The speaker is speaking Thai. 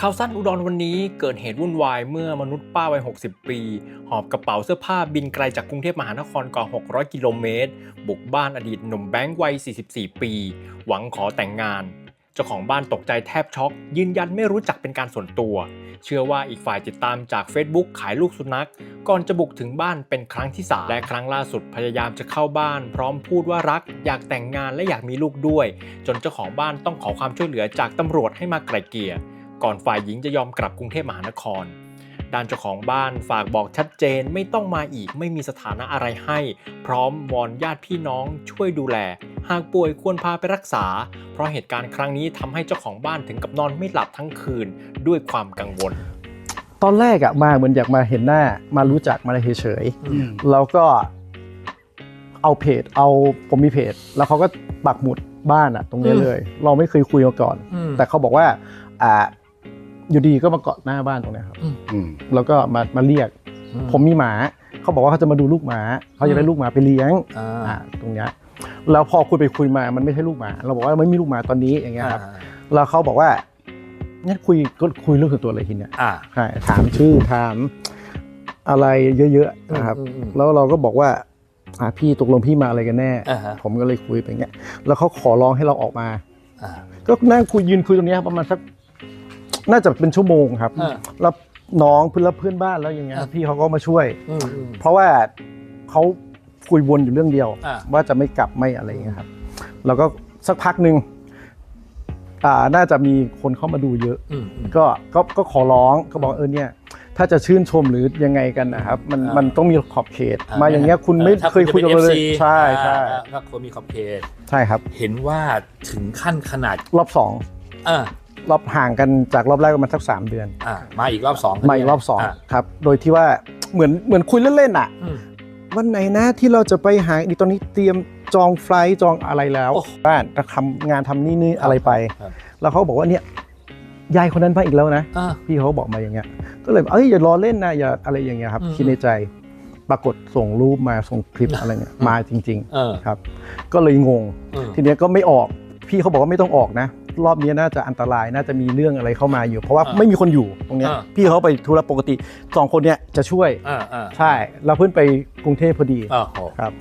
ข่าวสั้นอุดรวันนี้เกิดเหตุวุ่นวายเมื่อมนุษย์ป้าวัย 60 ปี หอบกระเป๋าเสื้อผ้าบินไกลจากกรุงเทพมหานครกว่า 600 กิโลเมตร บุกบ้านอดีตหนุ่มแบงค์วัย 44 ปี หวังขอแต่งงาน เจ้าของบ้านตกใจแทบช็อก ยืนยันไม่รู้จักเป็นการส่วนตัว เชื่อว่าอีกฝ่ายติดตามจาก Facebook ขายลูกสุนัข ก่อนจะบุกถึงบ้านเป็นครั้งที่สามและครั้งล่าสุดพยายามจะเข้าบ้าน พร้อมพูดว่ารัก อยากแต่งงานและอยากมีลูกด้วย จนเจ้าของบ้านต้องขอความช่วยเหลือจากตำรวจให้มาไกล่เกลี่ย ก่อนฝ่ายหญิงจะยอมกลับกรุงเทพมหานคร ด้านเจ้าของบ้านฝากบอกชัดเจนไม่ต้องมาอีกไม่มีสถานะอะไรให้ พร้อมวอนญาติพี่น้องช่วยดูแล หากป่วยควรพาไปรักษา เพราะเหตุการณ์ครั้งนี้ทำให้เจ้าของบ้านถึงกับนอนไม่หลับทั้งคืนด้วยความกังวล ตอนแรกอะมาเหมือนอยากมาเห็นหน้ามารู้จักมาเฉยๆแล้วก็เอาเพจเอาผมมีเพจ แล้วเขาก็ปักหมุดบ้านอะตรงนี้อืมเลย เราไม่เคยคุยมาก่อน แต่เขาบอกว่าอ่า อยู่ดีก็มาเกาะหน้าบ้านตรงเนี้ยครับ อืมแล้วก็มามาเรียก ผมมีหมา เขาบอกว่าเขาจะมาดูลูกหมา เขาจะได้ลูกหมาไปเลี้ยงอ่าอ่าตรงเนี้ยแล้วพอคุยไปคุยมามันไม่ใช่ลูกหมา เราบอกว่าไม่มีลูกหมาตอนนี้อย่างเงี้ยครับแล้วเขาบอกว่างั้นคุยก็คุยเรื่องส่วนตัวเลยทีเนี้ยอ่าใช่ถามชื่อถามอะไรเยอะๆนะครับ อืมอืมอืมแล้วเราก็บอกว่าอ่าพี่ตกลงพี่มาอะไรกันแน่ อ่าฮะผมก็เลยคุยไปอย่างเงี้ย แล้วเขาขอร้องให้เราออกมา อ่าก็นั่งคุยยืนคุยตรงเนี้ยครับประมาณสัก น่าจะเป็นชั่วโมงครับ อ่า แล้วน้องเพื่อนแล้วเพื่อนบ้านแล้วอย่างเงี้ยอ่าพี่เขาก็มาช่วย อืมอืม เพราะว่าเขาคุยวนอยู่เรื่องเดียว อ่า ว่าจะไม่กลับไม่อะไรอย่างเงี้ยครับ แล้วก็สักพักหนึ่งอ่าน่าจะมีคนเข้ามาดูเยอะ อืมอืม ก็ก็ก็ขอร้องก็บอกเออเนี่ย ถ้าจะชื่นชมหรือยังไงกันนะครับ มันอ่ามั มันต้องมีขอบเขต มาอย่างเงี้ยคุณไม่ถ้าเคยคุยกับจะเราป็นเลย FC ใช่ใช่อ่าก็ควรมีขอบเขต ใช่ครับ เห็นว่าถึงขั้นขนาดรอบสองอ่า รอบห่างกันจากรอบแรกประมาณสักสามเดือน อ่ามาอีกรอบสองมาอีกรอบสองาครับ โดยที่ว่าเหมือนเหมือนคุยเล่นๆอะ อืม วันไหนนะที่เราจะไปหาอีกตอนนี้เตรียมจองไฟลท์จองอะไรแล้วโอ้บ้านจะทำงานทำนี่นี่อะไรไป ครับ แล้วเขาบอกว่าเนี่ยยายคนนั้นมาอีกแล้วนะ อ่าพี่เขาบอกมาอย่างเงี้ย ก็เลยเอ้ยอย่ารอเล่นนะอย่าอะไรอย่างเงี้ยครับอืมคิดในใจ ปรากฏส่งรูปมาส่งคลิปอะไรเงี้ยมาจริง เออๆ ครับ ก็เลยงง เออ ทีเนี้ยก็ไม่ออก พี่เขาบอกว่าไม่ต้องออกนะ รอบนี้น่าจะอันตรายน่าจะมีเรื่องอะไรเข้ามาอยู่ เพราะว่าอ่าไม่มีคนอยู่ตรงเนี้ยอ่า พี่เขาไปธุระปกติสองคนเนี้ยจะช่วยอ่าอ่าใช่เราเพิ่งไปกรุงเทพพอดีอ่าโห ครับ